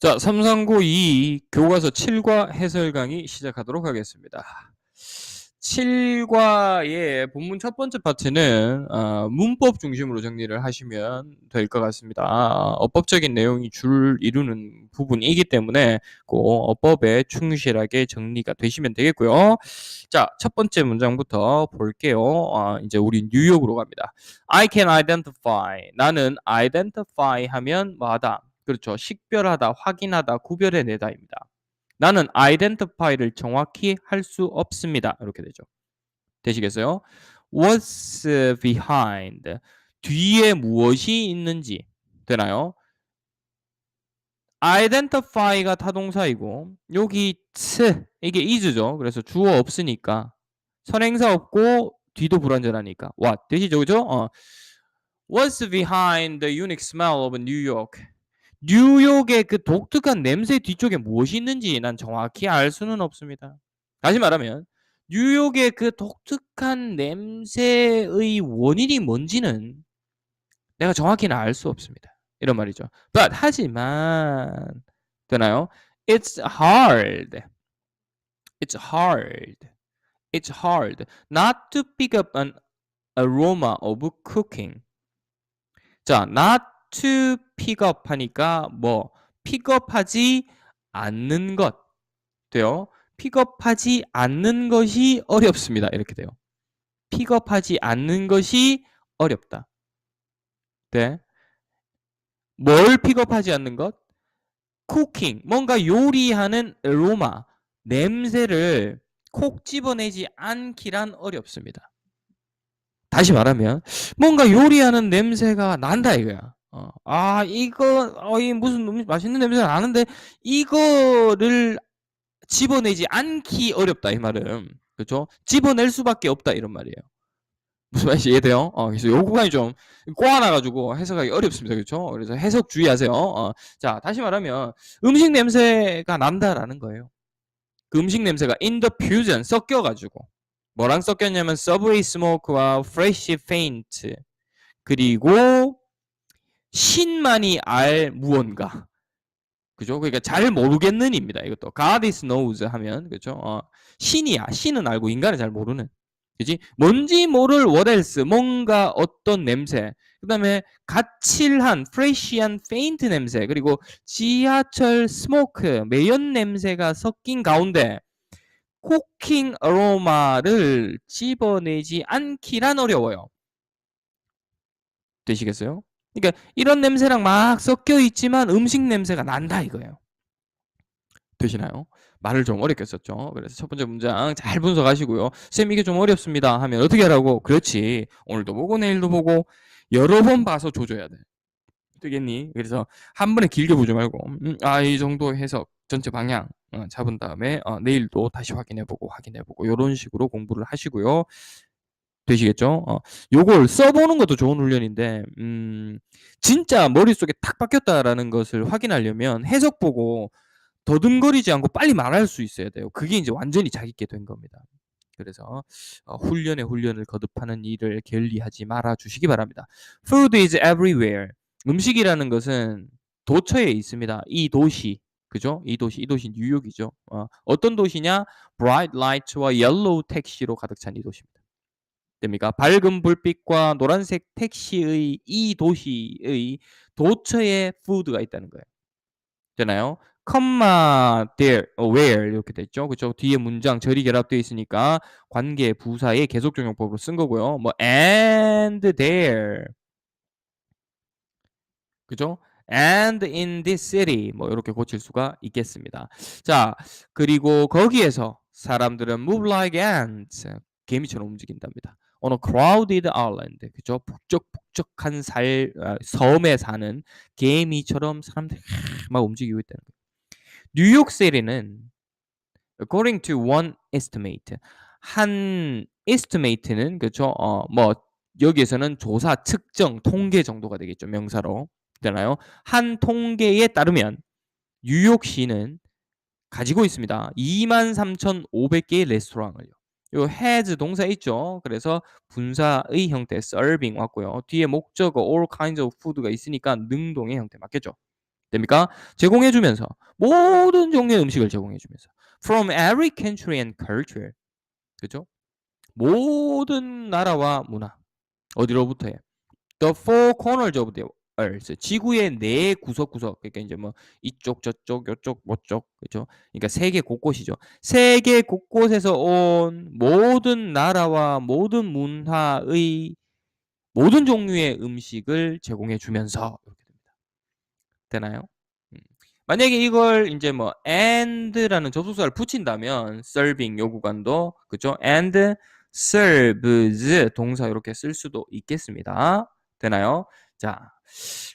자, 339이 교과서 7과 해설 강의 시작하도록 하겠습니다. 7과의 본문 첫 번째 파트는 어, 문법 중심으로 정리를 하시면 될 것 같습니다. 아, 어법적인 내용이 줄 이루는 부분이기 때문에 꼭 어법에 충실하게 정리가 되시면 되겠고요. 자, 첫 번째 문장부터 볼게요. 아, 이제 우리 뉴욕으로 갑니다. I can identify. 나는 identify 하면 뭐하다? 그렇죠. 식별하다, 확인하다, 구별해내다입니다. 나는 identify를 정확히 할 수 없습니다. 이렇게 되죠. 되시겠어요? What's behind? 뒤에 무엇이 있는지 되나요? identify가 타동사이고 여기 츠 이게 is죠. 그래서 주어 없으니까 선행사 없고 뒤도 불완전하니까 what 되시죠, 그죠? 어. What's behind the unique smell of New York? 뉴욕의 그 독특한 냄새 뒤쪽에 무엇이 있는지 난 정확히 알 수는 없습니다. 다시 말하면 뉴욕의 그 독특한 냄새의 원인이 뭔지는 내가 정확히는 알 수 없습니다. 이런 말이죠. But 하지만 되나요? It's hard. It's hard. It's hard not to pick up an aroma of cooking. 자, not to pick up 하니까 뭐 픽업하지 않는 것 돼요. 픽업하지 않는 것이 어렵습니다. 이렇게 돼요. 픽업하지 않는 것이 어렵다. 네. 뭘 픽업하지 않는 것? 쿠킹, 뭔가 요리하는 로마, 냄새를 콕 집어내지 않기란 어렵습니다. 다시 말하면 뭔가 요리하는 냄새가 난다 이거야. 어, 아 이거 어, 이 무슨 음식 맛있는 냄새가 나는데 이거를 집어내지 않기 어렵다 이 말은 그렇죠? 집어낼 수밖에 없다 이런 말이에요. 무슨 말인지 이해돼요? 어, 그래서 요 구간이 좀 꼬아놔가지고 해석하기 어렵습니다. 그렇죠? 그래서 해석 주의하세요. 어, 자 다시 말하면 음식 냄새가 난다라는 거예요. 그 음식 냄새가 the fusion 섞여가지고 뭐랑 섞였냐면 Subway Smoke와 Fresh Faint 그리고 신만이 알 무언가 그죠? 그러니까 잘 모르겠는입니다. 이것도 God is knows 하면 그죠? 어, 신이야. 신은 알고 인간은 잘 모르는. 그지? 뭔지 모를 what else 뭔가 어떤 냄새. 그다음에 가칠한 프레시한 페인트 냄새 그리고 지하철 스모크 매연 냄새가 섞인 가운데 코킹 어로마를 집어내지 않기란 어려워요. 되시겠어요? 그러니까 이런 냄새랑 막 섞여 있지만 음식 냄새가 난다 이거예요. 되시나요? 말을 좀 어렵게 썼죠. 그래서 첫 번째 문장 잘 분석하시고요. 쌤 이게 좀 어렵습니다 하면 어떻게 하라고? 그렇지. 오늘도 보고 내일도 보고 여러 번 봐서 조져야 돼. 되겠니? 그래서 한 번에 길게 보지 말고 음, 아이 정도 해석 전체 방향 어, 잡은 다음에 어, 내일도 다시 확인해보고 확인해보고 이런 식으로 공부를 하시고요. 되시겠죠? 어, 요걸 써보는 것도 좋은 훈련인데, 음, 진짜 머릿속에 탁 박혔다라는 것을 확인하려면 해석 보고 더듬거리지 않고 빨리 말할 수 있어야 돼요. 그게 이제 완전히 자기게 된 겁니다. 그래서 어, 훈련에 훈련을 거듭하는 일을 게을리하지 말아 주시기 바랍니다. Food is everywhere. 음식이라는 것은 도처에 있습니다. 이 도시, 그죠? 이 도시, 이 도시 뉴욕이죠. 어, 어떤 도시냐? Bright light와 yellow 택시로 가득 찬 이 도시입니다. 됩니까? 밝은 불빛과 노란색 택시의 이 도시의 도처에 푸드가 있다는 거예요. 되나요? 컴마 there, where 이렇게 됐죠. 그렇죠? 뒤에 문장 절이 결합되어 있으니까 관계 부사의 계속 적용법으로 쓴 거고요. 뭐 and there. 그죠? and in this city 뭐 이렇게 고칠 수가 있겠습니다. 자, 그리고 거기에서 사람들은 move like ants 개미처럼 움직인답니다. On a crowded island. 그죠? 북적북적한 살, 아, 섬에 사는 개미처럼 사람들이 막 움직이고 있다는 거예요. 뉴욕 시리는 according to one estimate 한 estimate는 그죠? 어, 뭐 여기에서는 조사, 측정, 통계 정도가 되겠죠. 명사로. 되나요? 한 통계에 따르면 뉴욕시는 가지고 있습니다. 23,500개의 레스토랑을요. 요 has 동사 있죠. 그래서 분사의 형태 serving 왔고요. 뒤에 목적어 all kinds of food가 있으니까 능동의 형태 맞겠죠. 됩니까? 제공해 주면서 모든 종류의 음식을 제공해 주면서 from every country and culture. 그죠? 모든 나라와 문화. 어디로부터요? The four corners of the earth. 지구의 네 구석구석. 그러니까 이제 뭐 이쪽 저쪽 요쪽 뭐쪽 그죠? 그러니까 세계 곳곳이죠. 세계 곳곳에서 온 모든 나라와 모든 문화의 모든 종류의 음식을 제공해 주면서 이렇게 됩니다. 되나요? 음. 만약에 이걸 인제 뭐 and라는 접속사를 붙인다면 serving 요구관도 그죠? and serves 동사 요렇게 쓸 수도 있겠습니다. 되나요? 자,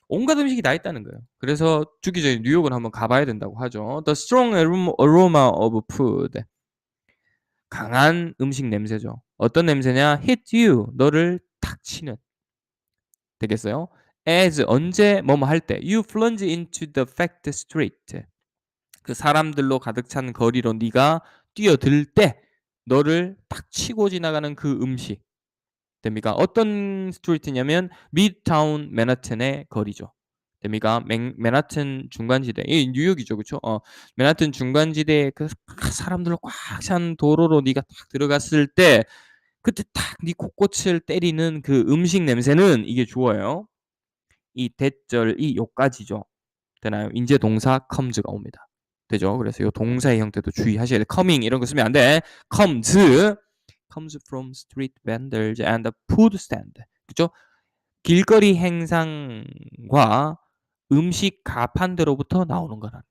온갖 음식이 다 있다는 거예요. 그래서 주기적인 뉴욕은 한번 가 봐야 된다고 하죠. The strong aroma of food. 강한 음식 냄새죠. 어떤 냄새냐? hit you. 너를 탁 치는. 되겠어요? as 언제 뭐뭐 할 때 you plunge into the fact street. 그 사람들로 가득 찬 거리로 네가 뛰어들 때 너를 탁 치고 지나가는 그 음식. 됩니까? 어떤 스트리트냐면 미드타운 맨하튼의 거리죠. 됩니까? 맨, 맨하튼 중간지대. 이 뉴욕이죠. 그렇죠? 어, 맨하튼 중간지대에 그 사람들로 꽉 찬 도로로 네가 딱 들어갔을 때 그때 딱네 콧꽃을 때리는 그 음식 냄새는 이게 좋아요. 이 대절 이 요까지죠. 되나요? 인제 동사 comes가 옵니다. 되죠? 그래서 요 동사의 형태도 주의하셔야 돼. coming 이런 거 쓰면 안 돼. comes comes from street vendors and food stand. 그죠? 길거리 행상과 음식 가판대로부터 나오는 거란.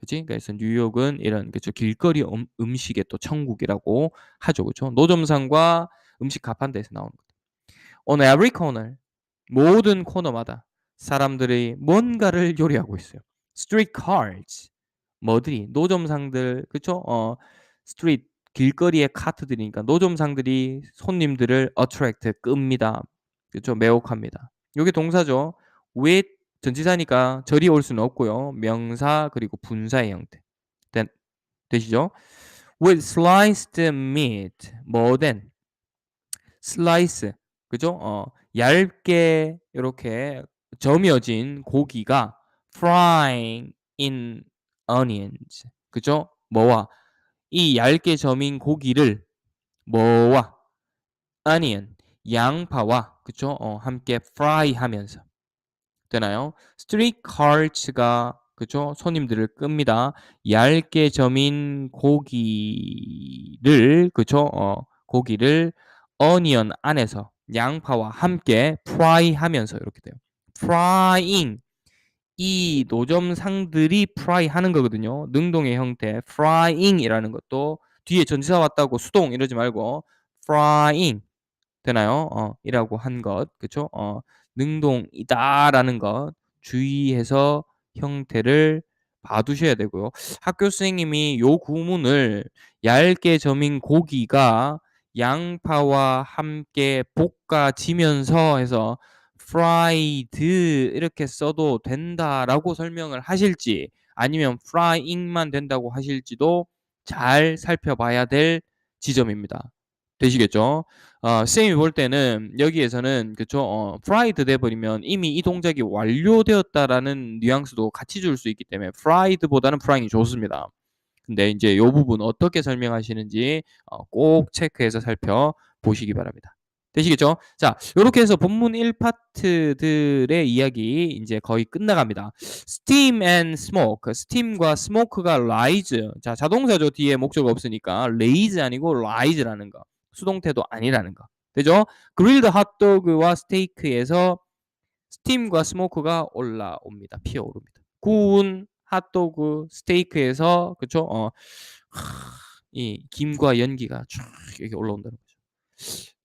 그지? 그래서 뉴욕은 이런 그죠? 길거리 음, 음식의 또 천국이라고 하죠. 그죠? 노점상과 음식 가판대에서 나오는 거. On every corner 모든 코너마다 사람들이 뭔가를 요리하고 있어요. street cards 뭐들이 노점상들 그쵸? 어 스트리트 길거리의 카트들이니까 노점상들이 손님들을 attract 끕니다. 그쵸? 매혹합니다. 요게 동사죠. with 전치사니까 절이 올 수는 없고요. 명사 그리고 분사의 형태. 되, 되시죠? with sliced meat 뭐된 slice 그죠? 어 얇게 이렇게 점여진 고기가 frying in onions. 그죠? 뭐와 이 얇게 점인 고기를 뭐와 onion 양파와 그죠? 어, 함께 fry 하면서 되나요? street carts가 그죠? 손님들을 끕니다. 얇게 점인 고기를 그죠? 어, 고기를 어니언 안에서 양파와 함께 fry 하면서 이렇게 돼요. frying 이 노점상들이 fry 하는 거거든요. 능동의 형태 frying이라는 것도 뒤에 전치사 왔다고 수동 이러지 말고 frying 되나요? 어, 이라고 한 것. 그쵸? 어, 능동이다라는 것 주의해서 형태를 봐두셔야 되고요. 학교 선생님이 요 구문을 얇게 점인 고기가 양파와 함께 볶아지면서 해서 fried 이렇게 써도 된다라고 설명을 하실지 아니면 frying만 된다고 하실지도 잘 살펴봐야 될 지점입니다. 되시겠죠? 어, 쌤이 볼 때는 여기에서는 그쵸 어, fried 돼버리면 이미 이 동작이 완료되었다라는 뉘앙스도 같이 줄 수 있기 때문에 fried보다는 frying이 좋습니다. 근데 이제 이 부분 어떻게 설명하시는지 어, 꼭 체크해서 살펴보시기 바랍니다. 되시겠죠? 자, 이렇게 해서 본문 1파트들의 이야기 이제 거의 끝나갑니다. steam and smoke. steam과 smoke가 rise. 자, 자동사죠. 뒤에 목적 없으니까 raise 아니고 rise라는 거. 수동태도 아니라는 거. 되죠? grilled 핫도그와 스테이크에서 스팀과 스모크가 올라옵니다. 피어오릅니다. 구운 핫도그, 스테이크에서 그쵸? 어, 이 김과 연기가 쫙 이렇게 올라온다는 거죠.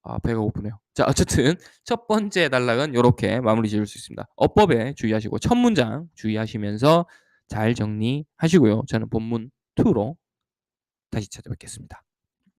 아, 배가 고프네요. 자, 어쨌든 첫 번째 단락은 이렇게 마무리 지을 수 있습니다. 어법에 주의하시고 첫 문장 주의하시면서 잘 정리하시고요. 저는 본문 2로 다시 찾아뵙겠습니다.